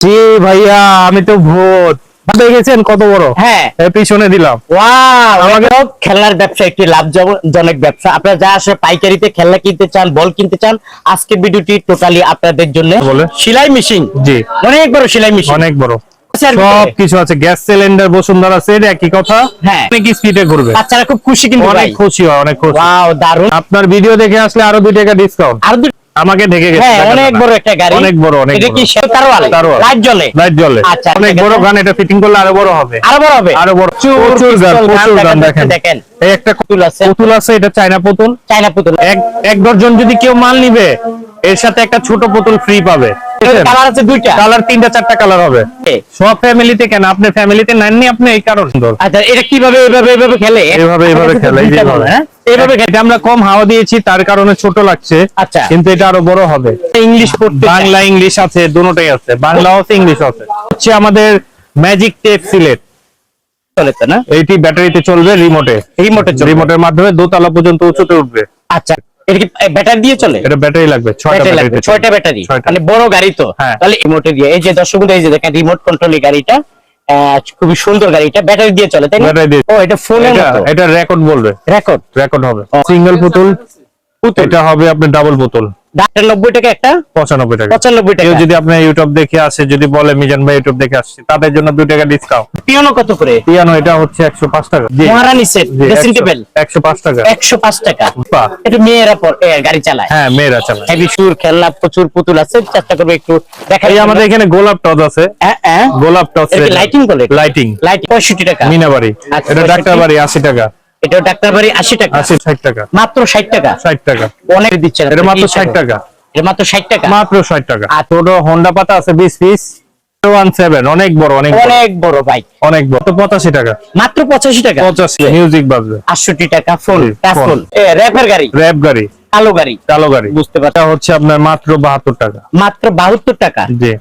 জি ভাইয়া আমি তো ভূত। দেখেছেন কত বড়? হ্যাঁ। পিছনে দিলাম। আমাকে- খেলনার ব্যবসা একটি লাভজনক ব্যবসা। আপনারা যা আসলে পাইকারিতে খেলনা কিনতে চান বল কিনতে চান আজকে ভিডিওটি টোটালি আপনাদের জন্য। সেলাই মেশিন। জি। অনেক বড় সেলাই মেশিন। অনেক বড়। আচ্ছা, সব কিছু আছে। গ্যাস সিলিন্ডার বসুন্ধরা সেট একই কথা। হ্যাঁ। অনেক স্পিডে ঘুরবে বাচ্চারা খুব খুশি কিন্তু অনেক খুশি হয় অনেক খুশি। দারুণ আপনার ভিডিও দেখে আসলে আরও দুই টাকা ডিসকাউন্ট আর আমাকে ঢেকে গেছে হ্যাঁ অনেক বড় একটা গাড়ি। অনেক বড় অনেক এটা কি বড়। তারওয়াল? তারওয়াল। লাইট জ্বলে? লাইট জ্বলে। আচ্ছা, অনেক বড়। গান এটা ফিটিং করলে আরও বড় হবে। আরও বড় হবে? আরও বড়। প্রচুর গান প্রচুর গান দেখা দেখেন যাচ্ছে, দেখেন। এই একটা পুতুল আছে। পুতুল আছে এটা চায়না পুতুল। চায়না পুতুল। এক এক ডজন যদি কেউ মাল নিবে এর সাথে একটা ছোট বোতল ফ্রি পাবে। কালার আছে দুইটা। কালার তিনটা চারটা কালার হবে। সব ফ্যামিলিতে কেন? আপনি ফ্যামিলিতে নেননি আপনি এই কারণ আচ্ছা এটা কীভাবে এভাবে এভাবে খেলে? এইভাবে এইভাবে খেলে এইভাবে। হ্যাঁ? এটা আমরা কম হাওয়া দিয়েছি তার কারণে ছোট লাগছে। আচ্ছা। কিন্তু এটা আরও বড় হবে। ইংলিশ পড়তে বাংলা ইংলিশ আছে দুটোটাই আছে। বাংলাও আছে ইংলিশ আছে। হচ্ছে আমাদের ম্যাজিক টেপ সিলেট চলে না? এইটি ব্যাটারিতে চলবে রিমোটে রিমোটে। রিমোটের মাধ্যমে দোতলা পর্যন্ত উঁচুতে উঠবে। আচ্ছা। এটা ব্যাটারি মানে বড় গাড়ি তো। তাহলে এই যে এই যে দেখেন রিমোট কন্ট্রোল গাড়িটা খুবই সুন্দর গাড়িটা ব্যাটারি দিয়ে চলে তাই এটা রেকর্ড বলবে। রেকর্ড রেকর্ড হবে। সিঙ্গেল বোতল হবে আপনার ডাবল বোতল 90 টাকা একটা? 95 টাকা। 95 টাকা। যদি ইউটিউব দেখে আসে যদি বলে মিজান ইউটিউব দেখে আসছে তাদের জন্য পিয়ানো কত করে? পিয়ানো এটা হচ্ছে 105 টাকা। টাকা। এটা মেয়েরা গাড়ি চালায়। হ্যাঁ মেয়েরা সুর প্রচুর পুতুল আছে একটু দেখাই আমাদের এখানে গোলাপ টস আছে। হ্যাঁ, হ্যাঁ। গোলাপ টস লাইটিং করে লাইটিং লাইট টাকা। মিনাবাড়ি। আচ্ছা, এটা ডাক্তার বাড়ি 80 টাকা। এটা ডাক্তার বাড়ি আশি টাকা। আশি ষাট টাকা। মাত্র ষাট টাকা। ষাট টাকা। অনেক দিচ্ছে এটা মাত্র ষাট টাকা। এটা মাত্র ষাট টাকা। মাত্র ষাট টাকা। আর- ছোট হোন্ডা পাতা আছে বিশ পিস। ওয়ান সেভেন অনেক বড় অনেক অনেক বড় ভাই। অনেক বড়। তো পঁচাশি টাকা। মাত্র পঁচাশি টাকা। পঁচাশি মিউজিক বাজবে। আটষট্টি টাকা ফোন জি, টাচ র্যাপের গাড়ি। র্যাপ গাড়ি। কালো গাড়ি। কালো গাড়ি। বুঝতে পারছি। হচ্ছে আপনার মাত্র বাহাত্তর টাকা। মাত্র বাহাত্তর টাকা? জি।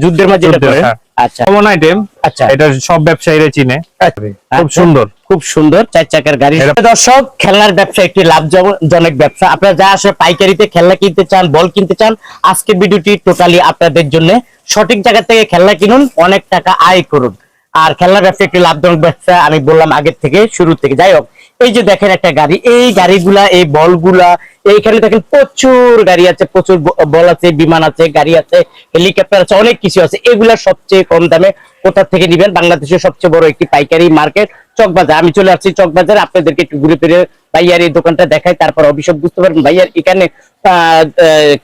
যুদ্ধের মাঝে করে? হ্যাঁ। আচ্ছা। কমন আইটেম আচ্ছা। এটা সব ব্যবসায়ীরা চিনে। খুব আচ্ছা। সুন্দর। খুব সুন্দর চার চাকার গাড়ি। এটা- দর্শক খেলনার ব্যবসা একটি লাভজনক ব্যবসা। আপনারা যা আসলে পাইকারিতে খেলনা কিনতে চান বল কিনতে চান ভিডিওটি টোটালি আপনাদের জন্য। সঠিক জায়গা থেকে খেলনা কিনুন অনেক টাকা আয় করুন। আর খেলনার ব্যবসা একটি লাভজনক ব্যবসা আমি বললাম আগের থেকে শুরু থেকে। যাই হোক এই যে দেখেন একটা গাড়ি এই গাড়িগুলা এই বলগুলা এইখানে দেখেন প্রচুর গাড়ি আছে, প্রচুর বল আছে, বিমান আছে, গাড়ি আছে, হেলিকপ্টার আছে, অনেক কিছু আছে। এগুলা সবচেয়ে কম দামে কোথা থেকে নিবেন? বাংলাদেশের সবচেয়ে বড় একটি পাইকারি মার্কেট, চকবাজার। আমি চলে আসছি চকবাজার, আপনাদেরকে একটু ঘুরে ফিরে ভাইয়ার এই দোকানটা দেখাই, তারপর অভিষেক বুঝতে পারবেন ভাইয়ার এখানে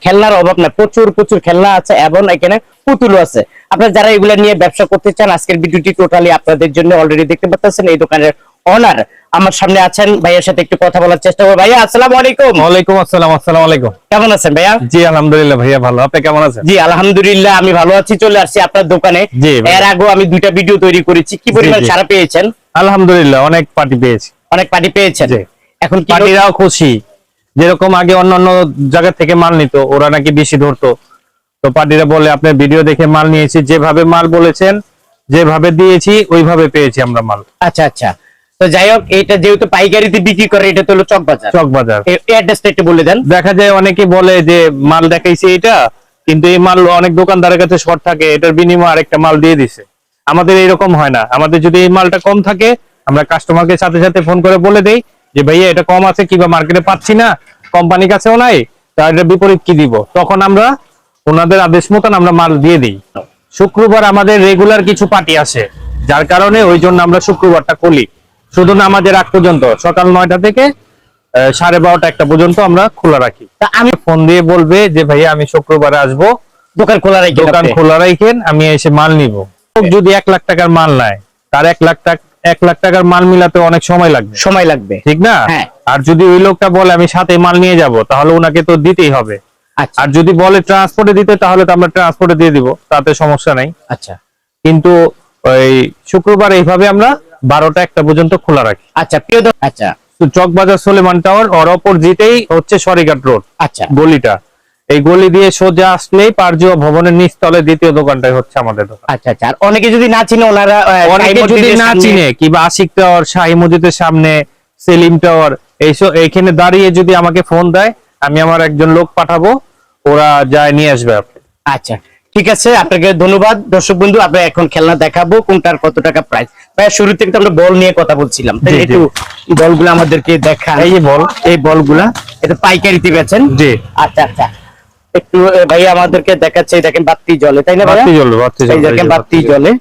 খেলনার অভাব না, প্রচুর প্রচুর খেলনা আছে এবং এখানে পুতুলও আছে। আপনারা যারা এগুলা নিয়ে ব্যবসা করতে চান, আজকের ভিডিওটি টোটালি আপনাদের জন্য অলরেডি দেখতে পাচ্ছেন, এই দোকানের অনার আমার সামনে আছেন ভাইয়ের সাথে একটু কথা বলার চেষ্টা করব। ভাইয়া আসসালামু আলাইকুম। ওয়ালাইকুম আসসালাম আসসালাম আলাইকুম। কেমন আছেন ভাইয়া? জি আলহামদুলিল্লাহ ভাইয়া ভালো। আপনি কেমন আছেন? জি আলহামদুলিল্লাহ আমি ভালো আছি। চলে আসছি আপনার দোকানে। এর আগেও আমি দুইটা ভিডিও তৈরি করেছি। কি পরিমাণ সারা পেয়েছেন? আলহামদুলিল্লাহ অনেক পার্টি পেয়েছি। অনেক পার্টি পেয়েছেন। এখন পার্টিরাও খুশি। যেরকম আগে অন্যান্য জায়গা থেকে মাল নিত ওরা নাকি বেশি ধরতো। তো পার্টিরা বলে আপনার ভিডিও দেখে মাল নিয়েছি। যেভাবে মাল বলেছেন যেভাবে দিয়েছি ওইভাবে পেয়েছি আমরা মাল। আচ্ছা আচ্ছা। তো যাই হোক এটা যেহেতু পাইকারিতে বিক্রি করে এটা তো হলো চক বাজার। চক বাজার। অ্যাড্রেসটা একটু বলে দেন। দেখা যায় অনেকে বলে যে মাল দেখাইছে এটা কিন্তু এই মাল অনেক দোকানদারের কাছে শর্ট থাকে এটার বিনিময়ে আরেকটা মাল দিয়ে দিছে। আমাদের এরকম হয় না। আমাদের যদি এই মালটা কম থাকে আমরা কাস্টমারকে সাথে সাথে ফোন করে বলে দেই যে ভাইয়া এটা কম আছে কিংবা মার্কেটে পাচ্ছি না কোম্পানির কাছেও নাই তা এটার বিপরীত কি দিব? তখন আমরা ওনাদের আদেশ মতন আমরা মাল দিয়ে দিই। শুক্রবার আমাদের রেগুলার কিছু পার্টি আসে। যার কারণে ওই জন্য আমরা শুক্রবারটা খুলি শুধু না আমাদের আগ পর্যন্ত সকাল নয়টা থেকে সাড়ে বারোটা একটা পর্যন্ত আমরা খোলা রাখি। আমি ফোন দিয়ে বলবে যে ভাইয়া আমি শুক্রবারে আসব। দোকান খোলা রাখি দোকান খোলা রাখেন আমি এসে মাল নিব। যদি এক লাখ টাকার মাল নেয় তার এক লাখ টাকা এক লাখ টাকার মাল মিলাতে অনেক সময় লাগবে। সময় লাগবে। ঠিক না? হ্যাঁ। আর যদি ওই লোকটা বলে আমি সাথে মাল নিয়ে যাব তাহলে ওনাকে তো দিতেই হবে। আচ্ছা। আর যদি বলে ট্রান্সপোর্টে দিতে তাহলে তো আমরা ট্রান্সপোর্টে দিয়ে দিব তাতে সমস্যা নাই। আচ্ছা। কিন্তু ওই শুক্রবার এইভাবে আমরা বারোটা একটা পর্যন্ত খোলা রাখি। আচ্ছা প্রিয় আচ্ছা। চকবাজার সোলেমান টাওয়ার ওর অপোজিটেই হচ্ছে সরিঘাট রোড। আচ্ছা। গলিটা। এই গলি দিয়ে সোজা আসলেই পারজুয়া ভবনের নিচতলে দ্বিতীয় দোকানটাই হচ্ছে আমাদের দোকান। আচ্ছা আচ্ছা। আর অনেকে যদি না চিনে ওনারা অনেকে যদি না চিনে কিংবা আশিক টাওয়ার শাহী মসজিদের সামনে সেলিম টাওয়ার এইসব এইখানে দাঁড়িয়ে যদি আমাকে ফোন দেয় আমি আমার একজন লোক পাঠাবো ওরা যায় নিয়ে আসবে আপনি। আচ্ছা। ঠিক আছে আপনাকে ধন্যবাদ। দর্শক বন্ধু আমরা এখন খেলনা দেখাবো কোনটার কত টাকা প্রাইস ভাই শুরু থেকে তো আমরা বল নিয়ে কথা বলছিলাম। তাই। একটু বলগুলো আমাদেরকে দেখান। এই বল। এই বলগুলা এটা পাইকারিতে বেচেন। জি। আচ্ছা আচ্ছা। একটু ভাই আমাদেরকে দেখাচ্ছে দেখেন বাতি জলে তাই না? বাতি জ্বলবে বাতি এই জ্বলবে দেখেন বাতি জলে।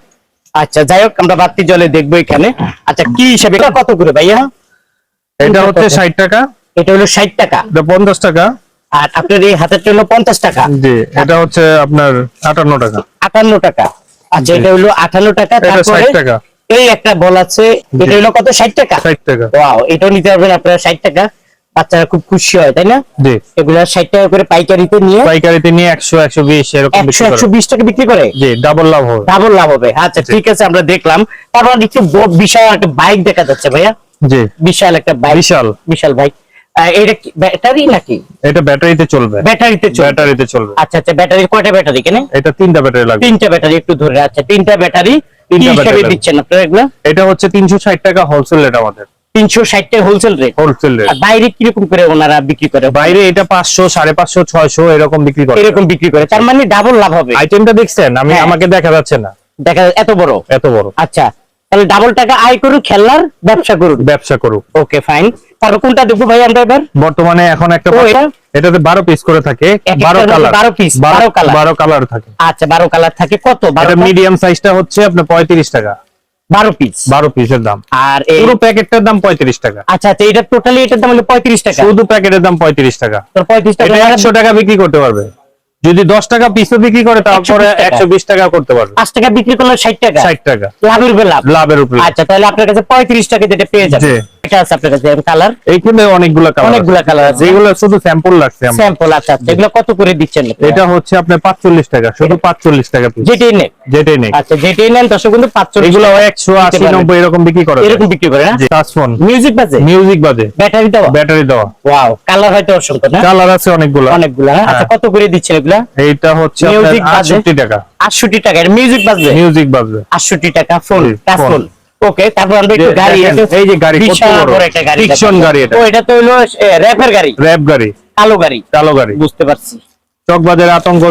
আচ্ছা যাই হোক আমরা বাতি জলে দেখব এখানে। আচ্ছা কি হিসাবে এটা কত করে ভাইয়া? এটা হচ্ছে ষাট টাকা। এটা হলো ষাট টাকা। এটা পঞ্চাশ টাকা। আর আপনার এই হাতেরটা হলো পঞ্চাশ টাকা। জি এটা হচ্ছে আপনার আটান্ন টাকা। আটান্ন টাকা। আচ্ছা। এটা হলো আটান্ন টাকা তারপরে 60 টাকা। এই একটা বল আছে এটা হলো কত? ষাট টাকা। ষাট টাকা। ওয়াও এটাও নিতে পারবেন আপনারা ষাট টাকা। বাচ্চারা খুব খুশি হয় তাই না? এগুলা ষাট টাকা করে পাইকারিতে নিয়ে পাইকারিতে নিয়ে একশো একশো বিশ এরকম একশো একশো বিশ টাকা বিক্রি করে? জি ডাবল লাভ হবে। ডাবল লাভ হবে। আচ্ছা ঠিক আছে আমরা দেখলাম। তারপর একটু বিশাল একটা বাইক দেখা যাচ্ছে ভাইয়া। জি। বিশাল একটা বাইক বিশাল। বিশাল বাইক এটা ব্যাটারি নাকি? এটা ব্যাটারিতে চলবে। ব্যাটারিতে চলবে। ব্যাটারিতে চলবে। আচ্ছা আচ্ছা ব্যাটারি কয়টা ব্যাটারি কেনে এটা তিনটা ব্যাটারি লাগবে। তিনটা ব্যাটারি একটু ধরে আচ্ছা তিনটা ব্যাটারি তিনটা ব্যাটারি। দিচ্ছেন আপনারা এগুলা? এটা হচ্ছে তিনশো ষাট টাকা হোলসেল রেট আমাদের। তিনশো ষাট টাকা হোলসেল রেট হোলসেল রেট আর বাইরে কীরকম করে ওনারা বিক্রি করে? বাইরে এটা পাঁচশো সাড়ে পাঁচশো ছয়শো এরকম বিক্রি করে। এরকম বিক্রি করে। তার মানে ডাবল লাভ হবে। আইটেমটা দেখছেন? আমি হ্যাঁ। আমাকে দেখা যাচ্ছে না। দেখা এত বড়? এত বড়। আচ্ছা তাহলে ডাবল টাকা আয় করুন খেলার ব্যবসা করুন ব্যবসা করুক। ওকে ফাইন তারপর কোনটা দেখব ভাই আমরা এবার? বর্তমানে এখন একটা এটাতে বারো পিস করে থাকে একটার বারো মধ্যে কালার 12 piece, 12 colour। বারো কালার থাকে। আচ্ছা বারো কালার থাকে। কত? এটা মিডিয়াম সাইজটা হচ্ছে আপনার পঁয়ত্রিশ টাকা। বারো পিস বারো পিসের দাম। আর এই পুরো প্যাকেটটার দাম পঁয়ত্রিশ টাকা। আচ্ছা আচ্ছা এটা টোটালি এটার দাম হলো টাকা। শুধু প্যাকেটের দাম পঁয়ত্রিশ টাকা। তোর পঁয়ত্রিশ টাকা এটা একশো টাকা বিক্রি করতে পারবে। যদি দশ টাকা পিসও বিক্রি করে তারপরে 120 টাকা। একশো বিশ টাকা করতে পারবে। পাঁচ টাকা বিক্রি করলে ষাট টাকা। ষাট টাকা। লাভের উপর লাভ। লাভের উপরে আচ্ছা তাহলে আপনার কাছে পঁয়ত্রিশ টাকা যেটা পেয়ে যাবে। এটা আছে আপনার কাছে কালার এইখানে অনেকগুলো কালার অনেকগুলা colour আছে। যেগুলো শুধু স্যাম্পল লাগছে আমার। স্যাম্পল আচ্ছা আচ্ছা। এগুলো কত করে দিচ্ছেন এটা হচ্ছে আপনার পাঁচচল্লিশ টাকা শুধু পাঁচচল্লিশ টাকা পিস যেটাই নেন। যেটাই আচ্ছা যেটাই নেন দর্শক এগুলো এরকম বিক্রি করে এরকম বিক্রি করে না টাচফোন মিউজিক বাজে? মিউজিক বাজে। ব্যাটারি দেওয়া? ব্যাটারি দেওয়া। ওয়াও কালার হয়তো অসংখ্য না? কালার আছে অনেকগুলো। অনেকগুলা হ্যাঁ? আচ্ছা হ্যাঁ। কত করে দিচ্ছেন এগুলা? এইটা হচ্ছে আপনার টাকা। আটষট্টি টাকা মিউজিক বাজবে মিউজিক বাজবে আটষট্টি টাকা ফোন টাচ ফোন ওকে তারপর আমরা একটু গাড়ি এই যে গাড়ি একটা গাড়ি ফিকশন গাড়ি এটা। এটা তো হলো র্যাপের গাড়ি। র্যাপ গাড়ি। কালো গাড়ি। কালো গাড়ি। বুঝতে পারছি। চকবাজারের আতঙ্ক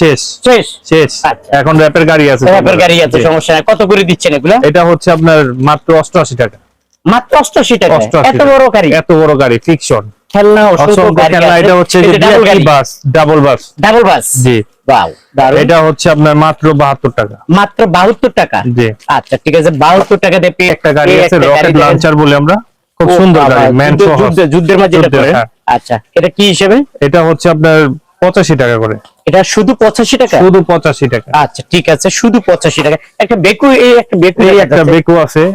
শেষ। শেষ। শেষ। আচ্ছা। এখন র্যাপের গাড়ি আছে র্যাপের গাড়ি আছে সমস্যা নাই। কত করে দিচ্ছেন এগুলো? এটা হচ্ছে আপনার মাত্র অষ্টআশি টাকা। মাত্র অষ্টআশি টাকা অষ্টআশি এত বড় গাড়ি? এত বড় গাড়ি ফিকশন খেলনা অসংখ্য অসংখ্য গাড়ি খেলনা এটা হচ্ছে যে এটা ডাবল গাড়ি। Bus double bus double bus জি। ওয়াও এটা হচ্ছে আপনার মাত্র টাকা। মাত্র বাহাত্তর টাকা? জি। আচ্ছা ঠিক আছে বাহাত্তর টাকা দিয়ে পেয়ে একটা গাড়ি আছে রকেট লঞ্চার বলে আমরা। খুব সুন্দর গাড়ি ম্যান যুদ্ধ- সহ যুদ্ধ- যুদ্ধের মাঝে এটা যুদ্ধের, হ্যাঁ। আচ্ছা এটা কি হিসেবে? এটা হচ্ছে আপনার পঁচাশি টাকা করে। এটা শুধু পঁচাশি টাকা? শুধু পঁচাশি টাকা। আচ্ছা ঠিক আছে শুধু পঁচাশি টাকা। একটা বেকু এই একটা বেকু এই একটা বেকু আছে।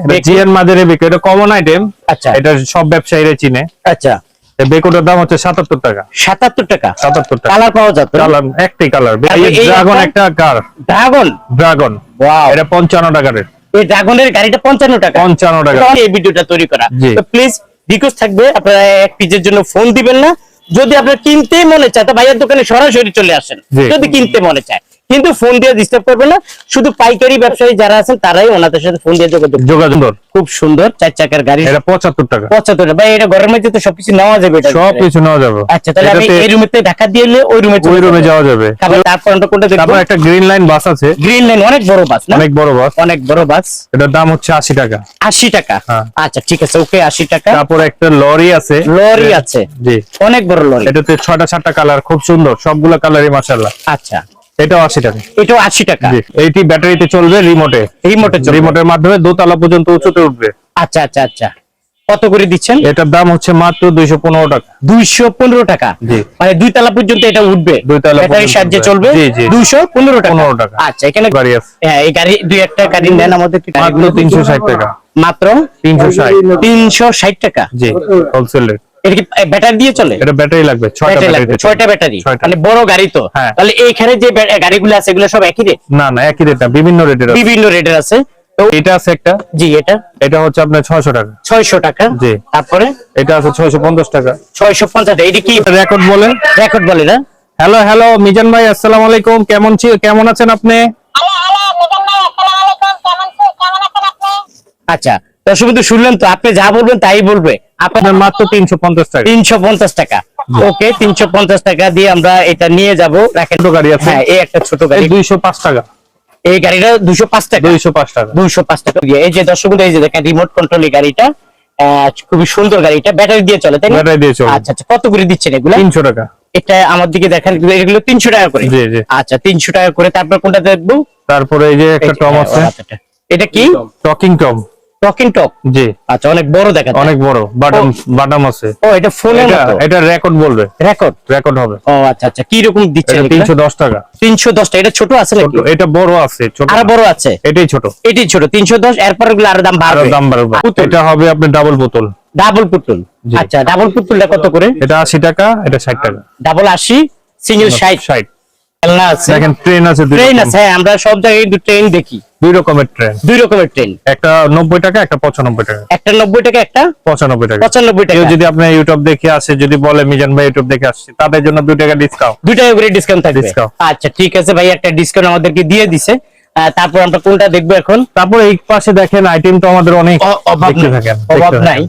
বেকু। এটা কমন আইটেম আচ্ছা। এটা সব ব্যবসায়ীরা চিনে। আচ্ছা। বেকুটার দাম হচ্ছে সাতাত্তর টাকা। সাতাত্তর টাকা? সাতাত্তর টাকা। কালার পাওয়া যাবে? কালার একটাই কালার ড্রাগন একটা? কার ড্রাগন ড্রাগন এটা পঞ্চান্ন টাকার এই ড্রাগনের গাড়িটা পঞ্চান্ন টাকা। পঞ্চান্ন টাকা। এই ভিডিওটা তৈরি করা। তো প্লিজ রিকোয়েস্ট থাকবে আপনারা এক পিসের জন্য ফোন দিবেন না। যদি আপনার কিনতে মনে চায় তো ভাইয়ের দোকানে সরাসরি চলে আসেন। যদি কিনতে মনে চায়। কিন্তু ফোন দিয়ে ডিস্টার্ব করবে না। শুধু পাইকারি ব্যবসায়ী যারা আছেন তারাই ওনাদের সাথে ফোন দিয়ে যোগাযোগ যোগাযোগ খুব সুন্দর চার চাকার গাড়ি। এটা পঁচাত্তর টাকা। পঁচাত্তর ভাই এটা ঘরের মধ্যে তো সবকিছু নেওয়া যাবে এটা সব নেওয়া যাবে। আচ্ছা তাহলে আমি এই রুমেতে ঢাকা দিয়ে এলে ওই রুমে ওই রুমে যাওয়া যাবে। তারপর আমরা কোনটা দেখব? তারপর একটা গ্রিন লাইন বাস আছে। গ্রিন লাইন অনেক বড় বাস না? অনেক বড় বাস অনেক বড় বাস এটার দাম হচ্ছে আশি টাকা। আশি টাকা। হ্যাঁ। আচ্ছা ঠিক আছে ওকে আশি টাকা। তারপর একটা লরি আছে। লরি আছে। জি। অনেক বড় লরি। এটাতে ছয়টা সাতটা কালার খুব সুন্দর। সবগুলা কালারই মাসাল্লাহ আচ্ছা। এটাও টাকা। এটাও আশি টাকা। জি এইটি ব্যাটারিতে চলবে রিমোটে। রিমোটে চলবে। রিমোটের মাধ্যমে দোতলা পর্যন্ত উঁচুতে উঠবে। আচ্ছা আচ্ছা আচ্ছা। কত করে দিচ্ছেন? এটার দাম হচ্ছে মাত্র দুইশো পনেরো টাকা। দুইশো পনেরো টাকা? জি। মানে দুই তলা পর্যন্ত এটা উঠবে? দুই তলা ব্যাটারির সাহায্যে চলবে? জি, জি। দুইশো পনেরো টাকা? 15 টাকা। আচ্ছা এখানে গাড়ি আছে। হ্যাঁ এই গাড়ি দুই একটা গাড়ি নেন আমাদের মাত্র তিনশো ষাট টাকা। মাত্র তিনশো ষাট। তিনশো ষাট টাকা? জি হোলসেল রেট। এটা কি ব্যাটারি দিয়ে চলে? এটা ব্যাটারি লাগবে ছয়টা ব্যাটারি লাগবে ব্যাটারি ছয়টা ব্যাটারি মানে বড় গাড়ি তো। হ্যাঁ। তাহলে এইখানে যে গাড়িগুলো আছে এগুলো সব একই রেট না না একই রেট না বিভিন্ন রেটের আছে। বিভিন্ন রেটের আছে। তো এটা আছে একটা। জি এটা। এটা হচ্ছে আপনার ছয়শো টাকা। ছয়শো টাকা। জি। তারপরে? এটা আছে ছয়শো পঞ্চাশ টাকা। ছয়শো পঞ্চাশ। এটা কি? রেকর্ড বলে। রেকর্ড বলে না? হ্যালো হ্যালো মিজান ভাই আসসালামু আলাইকুম। কেমন কেমন আছেন আপনি? আচ্ছা দর্শক বন্ধু শুনলেন তো আপনি যা বলবেন তাই বলবে। আপনার মাত্র তিনশো পঞ্চাশ টাকা। তিনশো পঞ্চাশ টাকা। ওকে তিনশো পঞ্চাশ টাকা দিয়ে আমরা এটা নিয়ে যাব। ছোট গাড়ি আছে। হ্যাঁ এই একটা ছোট গাড়ি। দুইশো পাঁচ টাকা। এই গাড়িটা দুশো পাঁচ টাকা। দুইশো পাঁচ টাকা। দুইশো পাঁচ টাকা। দিয়ে এই যে দর্শক এই যে দেখেন রিমোট কন্ট্রোল গাড়িটা আহ, খুবই সুন্দর গাড়িটা। ব্যাটারি দিয়ে চলে তাই ব্যাটারি দিয়ে চলে। আচ্ছা আচ্ছা কত করে দিচ্ছেন এগুলা? তিনশো টাকা। এটা আমার দিকে দেখেন এগুলো তিনশো টাকা করে। আচ্ছা তিনশো টাকা করে। তারপর কোনটা দেখব? তারপরে এই যে একটা টম আছে। আচ্ছা। এটা কি? Talking Tom. টকিং টক জি। আচ্ছা অনেক বড় দেখা অনেক বড় বাটাম বাটাম আছে। ও এটা ফোনের মতো? এটা রেকর্ড বলবে। রেকর্ড রেকর্ড হবে। ও আচ্ছা আচ্ছা কি রকম তিনশো দশ টাকা। তিনশো দশটা এটা ছোট আছে নাকি? এটা বড় আছে ছোট আরও। বড় আছে? এটাই ছোট। এটি ছোট তিনশো দশ এরপরগুলো আরও দাম আরও বাড়বে। দাম বাড়বে এটা হবে আপনার ডাবল বোতল ডাবল পুতুল? আচ্ছা ডাবল পুতুলটা কত করে? এটা আশি টাকা এটা ষাট টাকা। ডাবল আশি সিঙ্গেল ষাট। ষাট। খেলনা আছে। দেখেন ট্রেন আছে ট্রেন আছে হ্যাঁ, আমরা সব জায়গায় দু ট্রেন দেখি। দুই রকমের ট্রেন দুই রকমের ট্রেন একটা নব্বই টাকা একটা পঁচানব্বই টাকা। একটা নব্বই টাকা একটা পঁচানব্বই টাকা। পঁচানব্বই টাকা। যদি ইউটিউব দেখে আসে যদি বলে মিজান ভাই ইউটিউব দেখে আসছে তাদের জন্য টাকা ডিসকাউন্ট দুই টাকা করে ডিসকাউন্ট থাকবে। আচ্ছা ঠিক আছে ভাই একটা ডিসকাউন্ট আমাদেরকে দিয়ে দিছে। তারপর আমরা কোনটা দেখব এখন? তারপর এই পাশে দেখেন আইটেম তো আমাদের অনেক অভাব থাকেন অভাব নাই।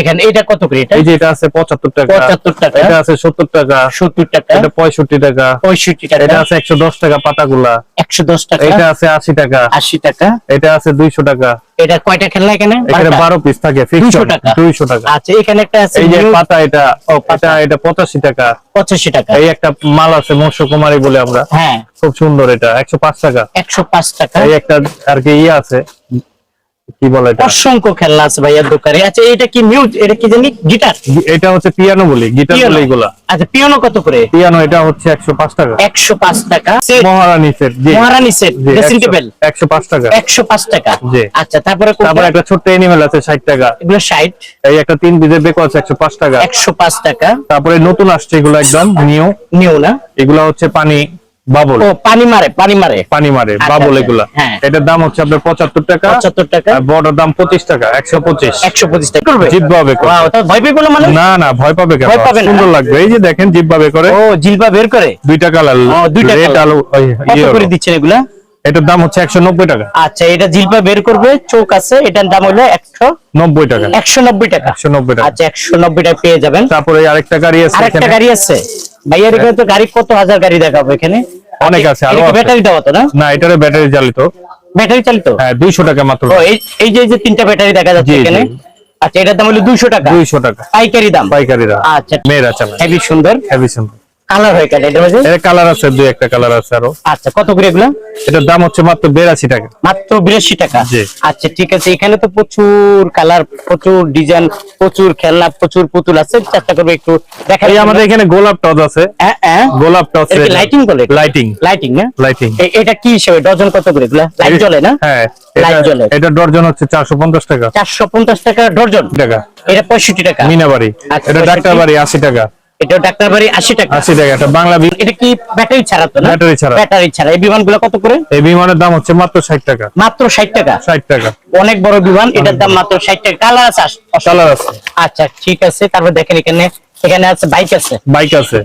এখানে এটা কত করে এটা? এই যে এটা আছে পঁচাত্তর টাকা। 75 টাকা। এটা আছে সত্তর টাকা। সত্তর টাকা। এটা পঁয়ষট্টি টাকা। পঁয়ষট্টি টাকা। এটা আছে একশো দশ টাকা পাতাগুলা। একশো দশ টাকা। এটা আছে আশি টাকা। আশি টাকা। এটা আছে দুইশো টাকা। এটা কয়টা খেলনা এখানে? এখানে বারো পিস থাকে দুইশো টাকা। দুইশো টাকা। আচ্ছা এখানে একটা আছে এই যে পাতা এটা ও, পাতা। এটা এটা পঁচাশি টাকা। পঁচাশি টাকা। এই একটা মাল আছে মৎস্য কুমারী বলে আমরা। হ্যাঁ। খুব সুন্দর এটা একশো পাঁচ টাকা। একশো পাঁচ টাকা। এই একটা আর কি ইয়ে আছে কি বলে এটা? অসংখ্য খেলনা আছে ভাইয়ার দোকানে। আচ্ছা এটা কি মিউজ এটা কি জানি? গিটার? এটা হচ্ছে পিয়ানো বলি গিটার বলে এগুলা। আচ্ছা পিয়ানো কত করে? পিয়ানো এটা হচ্ছে একশো পাঁচ টাকা। একশো পাঁচ টাকা। মহারানী সেট জি। মহারানী সেট ড্রেসিং টেবিল একশো পাঁচ টাকা। একশো পাঁচ টাকা। জি। আচ্ছা তারপরে তারপর একটা ছোট্ট এনিমেল আছে ষাট টাকা। এগুলো ষাট। এই একটা তিন বিজের বেকো আছে একশো পাঁচ টাকা। একশো পাঁচ টাকা। তারপরে নতুন আসছে এগুলো একদম নিউ নিও না? এগুলা হচ্ছে পানি। বাবল। পানি মারে পানি মারে। পানি মারে আচ্ছা, বাবল আচ্ছা, এগুলা। হ্যাঁ। এটার দাম হচ্ছে আপনার পঁচাত্তর টাকা। পঁচাত্তর টাকা। বড় দাম পঁচিশ টাকা একশো পঁচিশ। একশো পঁচিশ টাকা। ভয় পেয়ে মানুষ? না না ভয় পাবে কেন। সুন্দর লাগবে। এই যে দেখেন করে। ও জিলবা বের করে? দুইটা কালার দুইটা রেড। আলো করে দিচ্ছেন এগুলা? এটার দাম হচ্ছে একশো নব্বই টাকা। আচ্ছা এটা জিলবা বের করবে চোখ আছে এটার দাম হলো একশো নব্বই টাকা। একশো নব্বই টাকা। একশো নব্বই টাকা। আচ্ছা একশো নব্বই টাকা পেয়ে যাবেন। তারপরে আরেকটা গাড়ি আছে আরেকটা গাড়ি আছে। ভাইয়ার এখানে তো গাড়ি কত হাজার গাড়ি দেখাবো এখানে? অনেক আছে, আর। ব্যাটারি দেওয়া তো না? না এটারে ব্যাটারি চালিত। ব্যাটারি চালিত? হ্যাঁ দুইশো টাকা মাত্র। ও এই যে এই যে তিনটা ব্যাটারি দেখা যাচ্ছে। এখানে। আচ্ছা এটার দাম হলো দুইশো টাকা। দুইশো টাকা। পাইকারি দাম। পাইকারি দাম। আচ্ছা। মেয়েরা চালায় হেভি সুন্দর। হেভি সুন্দর। কালার হয়ে এটার মধ্যে এর কালার আছে দুই একটা কালার আছে আরও। আচ্ছা কত করে এগুলা? এটার দাম হচ্ছে মাত্র বিরাশি টাকা। মাত্র বিরাশি টাকা? জি। আচ্ছা ঠিক আছে এখানে তো প্রচুর কালার প্রচুর ডিজাইন প্রচুর খেলনা প্রচুর পুতুল আছে চেষ্টা করব একটু দেখা আমাদের এখানে গোলাপ টস আছে। হ্যাঁ হ্যাঁ। গোলাপ টস লাইটিং বলে লাইটিং লাইটিং না? লাইটিং এটা কি হিসেবে? ডজন কত করে এগুলা? লাইট জ্বলে না? হ্যাঁ লাইট এটা- জ্বলে। এটা ডর্জন হচ্ছে চারশো পঞ্চাশ টাকা। চারশো পঞ্চাশ টাকা ডজন? টাকা। এটা পঁয়ষট্টি টাকা। মিনাবাড়ি। আচ্ছা, এটা পঁয়ষট্টি। ডাক্তার বাড়ি আশি টাকা। এটা ডাক্তার বাড়ি আশি টাকা। আশি টাকা এটা বাংলা এটা কি ব্যাটারি ছাড়া তো না? ব্যাটারি ছাড়া। ব্যাটারি ছাড়া। এই বিমান কত করে? এই বিমানের দাম হচ্ছে মাত্র ষাট টাকা। মাত্র ষাট টাকা? ষাট টাকা। অনেক বড় বিমান এটার দাম মাত্র ষাট টাকা। কালার আছে কালার আছে। আচ্ছা ঠিক আছে তারপর দেখেন এখানে। এখানে আছে বাইক আছে। বাইক আছে।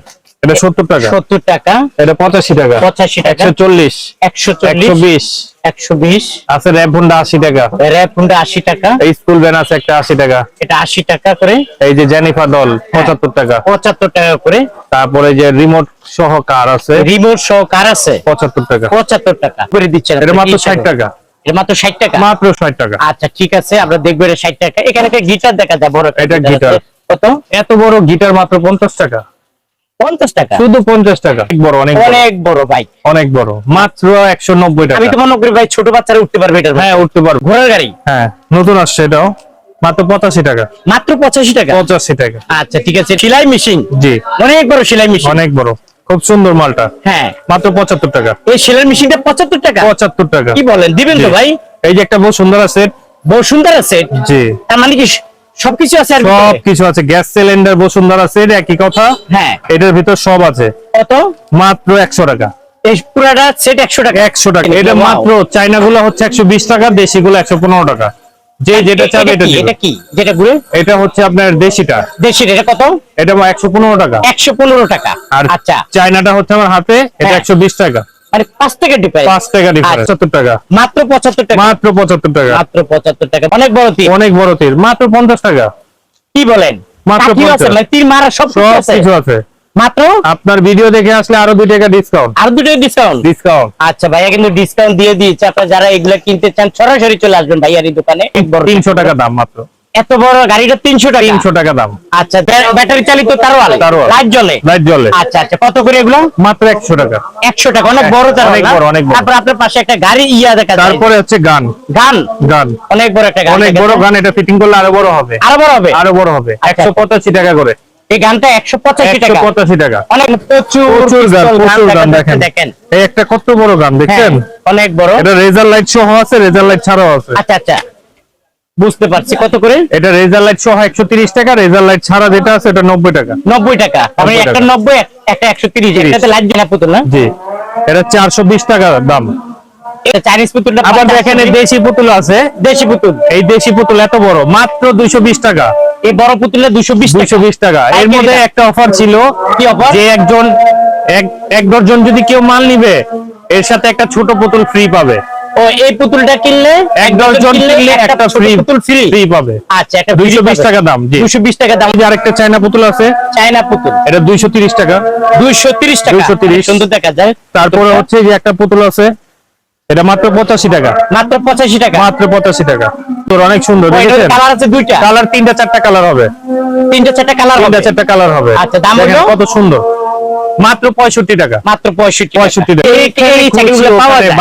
এটা সত্তর টাকা। সত্তর টাকা। এটা পঁচাশি টাকা। পঁচাশি টাকা। একশো চল্লিশ। একশো একশো চল্লিশ বিশ। একশো বিশ। আছে র্যাপ হুন্ডা আশি টাকা। র্যাপ হুন্ডা আশি টাকা। এই স্কুল ভ্যান আছে একটা আশি টাকা। এটা আশি টাকা করে। এই যে জেনিফা হ্যাঁ। পঁচাত্তর টাকা। পঁচাত্তর টাকা করে। তারপরে যে রিমোট সহ কার আছে। রিমোট সহ কার আছে। পঁচাত্তর টাকা। পঁচাত্তর টাকা। করে দিচ্ছেন এটা মাত্র কি ষাট হিসাবে? টাকা। এটা মাত্র ষাট টাকা? মাত্র ষাট টাকা। আচ্ছা ঠিক আছে আমরা দেখব এটা ষাট টাকা। এখানে একটা গিটার দেখা যায় বড় এটা গিটার কত? এত বড় গিটার মাত্র পঞ্চাশ টাকা। পঞ্চাশ টাকা। শুধু পঞ্চাশ টাকা। বড় অনেক বড়। অনেক বড় বাইক অনেক বড়। মাত্র একশো নব্বই টাকা। আমি তো মনে করি ভাই ছোট বাচ্চারা উঠতে পারবে এটা হ্যাঁ উঠতে পারব। ঘোড়ার গাড়ি? হ্যাঁ নতুন আসছে এটাও। মাত্র পঁচাশি টাকা। মাত্র পঁচাশি টাকা? পঁচাশি টাকা। আচ্ছা ঠিক আছে। সেলাই মেশিন? জি। অনেক বড় সেলাই মেশিন। অনেক বড়। খুব সুন্দর মালটা। হ্যাঁ। মাত্র পঁচাত্তর টাকা। এই সেলাই মেশিনটা পঁচাত্তর টাকা? পঁচাত্তর টাকা। কি বলেন দিবেন তো ভাই? এই যে একটা বহু সুন্দর আছে। বহু সুন্দর আছে? জি। তার মানে কি সবকিছু আছে আর সব ভিতরে? কিছু আছে। গ্যাস সিলিন্ডার বসুন্ধরা সেট একই কথা। হ্যাঁ। এটার ভিতর সব আছে। কত? মাত্র একশো টাকা। এই পুরাটা সেট একশো টাকা। একশো টাকা। এটা মাত্র চাইনা গুলো হচ্ছে একশো বিশ টাকা দেশি গুলো একশো পনেরো টাকা। যে যেটা চাবে এটা এটা কি? যেটা ঘুরে এটা হচ্ছে আপনার দেশিটা। দেশের এটা কত? টাকা। একশো পনেরো টাকা। আর আচ্ছা। চাইনাটা হচ্ছে আমার হাতে এটা হ্যাঁ। একশো বিশ টাকা। মানে পাঁচ টাকা ডিফারেন্স পাঁচ টাকা ডিফারেন্স আচ্ছা। সত্তর টাকা। মাত্র পঁচাত্তর টাকা। মাত্র পঁচাত্তর টাকা। মাত্র পঁচাত্তর টাকা। অনেক বড় তীর। অনেক বড় তীর। মাত্র পঞ্চাশ টাকা। কি বলেন? মাত্র কাঠিও আছে মানে তীর মারা সব কিছু আছে। মাত্র? আপনার ভিডিও দেখে আসলে আরও দুই টাকা ডিসকাউন্ট আর দুটো ডিসকাউন্ট ডিসকাউন্ট আচ্ছা ভাইয়া কিন্তু ডিসকাউন্ট দিয়ে দিয়েছে। আপনারা যারা এগুলা কিনতে চান সরাসরি চলে আসবেন ভাইয়ার এই দোকানে। তিনশো টাকা দাম মাত্র। এত বড় গাড়িটা তিনশো টাকা। তিনশো টাকা দাম। আচ্ছা ব্যাটারি চালিত তারওয়াল। তারওয়াল। লাইট জ্বলে? লাইট জ্বলে। আচ্ছা আচ্ছা কত করে এগুলো? মাত্র একশো টাকা। একশো টাকা অনেক বড় অনেক বড়, অনেক বড়। তারপর আপনার পাশে একটা গাড়ি ইয়া দেখা তারপরে হচ্ছে গান। গান? গান। অনেক বড় একটা গান অনেক বড় গান এটা ফিটিং করলে আরও বড় হবে। আরও বড় হবে? আরও বড় হবে। আচ্ছা। একশো পঁচাশি টাকা করে। এই গানটা একশো পঁচাশি টাকা। পঁচাশি টাকা। অনেক প্রচুর প্রচুর গান প্রচুর গান দেখেন। দেখেন। এই একটা কত বড় গান হ্যাঁ, দেখছেন অনেক বড়। এটা রেজার লাইট সহ আছে রেজার লাইট ছাড়াও আছে। আচ্ছা আচ্ছা। বুঝতে পারছি। কত করে? এটা রেজার লাইট সহ একশো তিরিশ টাকা। রেজার লাইট ছাড়া যেটা আছে এটা নব্বই টাকা। নব্বই টাকা। তার মানে একটা টাকা। নব্বই এক- একটা একশো তিরিশ। লাইট জানা পুতুল না? জি। এটা চারশো বিশ টাকা দাম। এটা চাইনিজ পুতুলটা আবার দেখেন দেশি পুতুল আছে। দেশি পুতুল। এই দেশি পুতুল এত বড় মাত্র দুইশো বিশ টাকা। এই বড় বিশ দুইশো বিশ টাকা। এর মধ্যে একটা অফার ছিল কি? যে একজন এক এক যদি কেউ মাল নিবে এর সাথে একটা ছোট পুতুল ফ্রি পাবে। ও এই পুতুলটা কিনলে? এক ডজন কিনলে একটা ফ্রি পুতুল ফ্রি ফ্রি পাবে। আচ্ছা একটা দুইশো বিশ টাকা দাম জি। দুশো বিশ টাকা দাম। যে আরেকটা চায়না পুতুল আছে। চায়না পুতুল। এটা দুইশো তিরিশ টাকা। দুইশো তিরিশ টাকা। 230 সুন্দর দেখা যায়। তারপরে হচ্ছে যে একটা পুতুল আছে। এটা মাত্র পঁচাশি টাকা। মাত্র পঁচাশি টাকা। মাত্র পঁচাশি টাকা। তোর অনেক সুন্দর দেখেছেন? কালার আছে দুইটা। কালার তিনটা চারটা কালার হবে। তিনটা চারটা কালার তিনটা চারটা কালার হবে। আচ্ছা, দাম কত সুন্দর। মাত্র পঁয়ষট্টি টাকা। মাত্র পঁয়ষট্টি পঁয়ষট্টি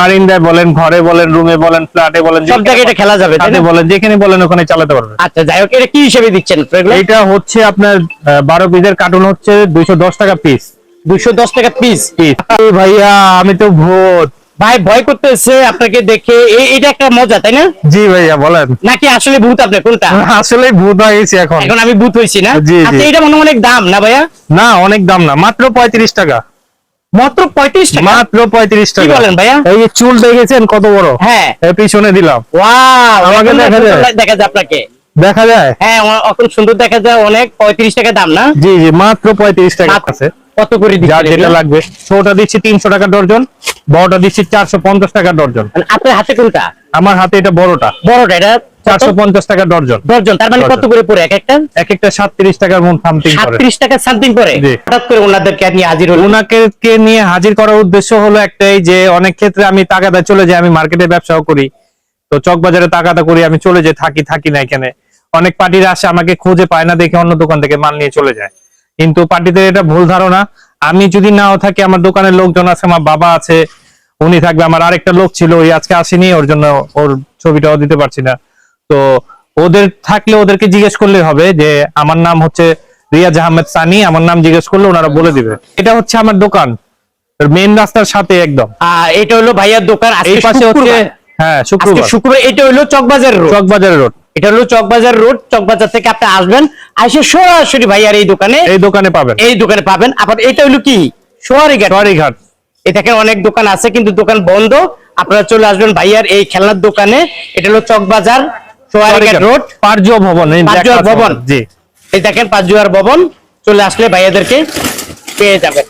বারিন্দায় বলেন ঘরে বলেন রুমে বলেন ফ্ল্যাটে বলেন সব জায়গায় এটা খেলা যাবে বলেন যেখানে বলেন ওখানে চালাতে পারবেন আচ্ছা যাই হোক এটা কি হিসেবে দিচ্ছেন এটা হচ্ছে আপনার বারো পিসের কার্টুন হচ্ছে দুইশো দশ টাকা পিস দুইশো দশ টাকা পিস পিস ভাইয়া আমি তো ভূত। ভাই ভয় করতেছে আপনাকে দেখে। এটা একটা মজা তাই না? জি ভাইয়া বলেন। নাকি আসলে ভূত আপনি কোনটা? আসলে ভূত হয়ে গেছি এখন। এখন আমি ভূত হয়েছি না। আচ্ছা এটা মনে অনেক দাম না ভাইয়া? না অনেক দাম না মাত্র পঁয়ত্রিশ টাকা। মাত্র পঁয়ত্রিশ টাকা? মাত্র পঁয়ত্রিশ কি টাকা। বলেন ভাইয়া? এই যে চুল দেখেছেন কত বড়? হ্যাঁ। পিছনে দিলাম। ওয়াও আমাকে দেখা যায়? দেখা যায় আপনাকে। দেখা যায়? হ্যাঁ এখন সুন্দর দেখা যায় অনেক। পঁয়ত্রিশ টাকা দাম না? জি জি মাত্র পঁয়ত্রিশ টাকা আছে। কত করে যার যেটা লাগবে। ছোটটা দিচ্ছি তিনশো টাকা ডর্জন বড়টা দিচ্ছি চারশো পঞ্চাশ টাকা ডর্জন মানে আপনার হাতে কোনটা? আমার হাতে এটা বড়টা। বড়টা এটা চারশো পঞ্চাশ টাকা ডর্জন দশজন তার মানে কত করে পড়ে? এক একটা? এক একটা সাতত্রিশ টাকার মন সামথিং সাতত্রিশ টাকা সামথিং করে? জি। হঠাৎ করে ওনাদেরকে নিয়ে হাজির হলো ওনাকে কে নিয়ে হাজির করার উদ্দেশ্য হলো একটাই যে অনেক ক্ষেত্রে আমি তাগাদা চলে যাই আমি মার্কেটে ব্যবসাও করি। তো চক বাজারে তাগাদা করি আমি চলে যাই থাকি থাকি না এখানে। অনেক পার্টিরা আসে আমাকে খুঁজে পায় না দেখে অন্য দোকান থেকে মাল নিয়ে চলে যায়। কিন্তু পার্টিদের এটা ভুল ধারণা। আমি যদি নাও থাকি আমার দোকানের লোকজন আছে আমার বাবা আছে উনি থাকবে আমার আরেকটা লোক ছিল ওই আজকে আসেনি ওর জন্য ওর ছবিটাও দিতে পারছি না। তো ওদের থাকলে ওদেরকে জিজ্ঞেস করলে হবে যে আমার নাম হচ্ছে রিয়াজ আহমেদ সানি আমার নাম জিজ্ঞেস করলে ওনারা বলে দিবে। এটা হচ্ছে আমার দোকান মেন রাস্তার সাথে একদম। এটা হলো ভাইয়ার দোকান এই পাশে হচ্ছে। হ্যাঁ শুক্রবার। শুক্রবার এটা হলো চকবাজার রোড চকবাজার রোড এটা হলো চকবাজার রোড চকবাজার থেকে আপনি আসবেন আসে সরাসরি ভাইয়ার এই দোকানে এই দোকানে পাবেন। এই দোকানে পাবেন। আবার এটা হলো কি? সোয়ারি ঘাট সরিঘাট এ দেখেন অনেক দোকান আছে কিন্তু দোকান বন্ধ। আপনারা চলে আসবেন ভাইয়ার এই খেলনার দোকানে। এটা হলো চকবাজার সোয়ারিঘাট রোড। পার্য ভবন আছে। ভবন। জি। এই দেখেন পাঁচজোয়ার ভবন চলে আসলে ভাইয়াদেরকে পেয়ে যাবেন।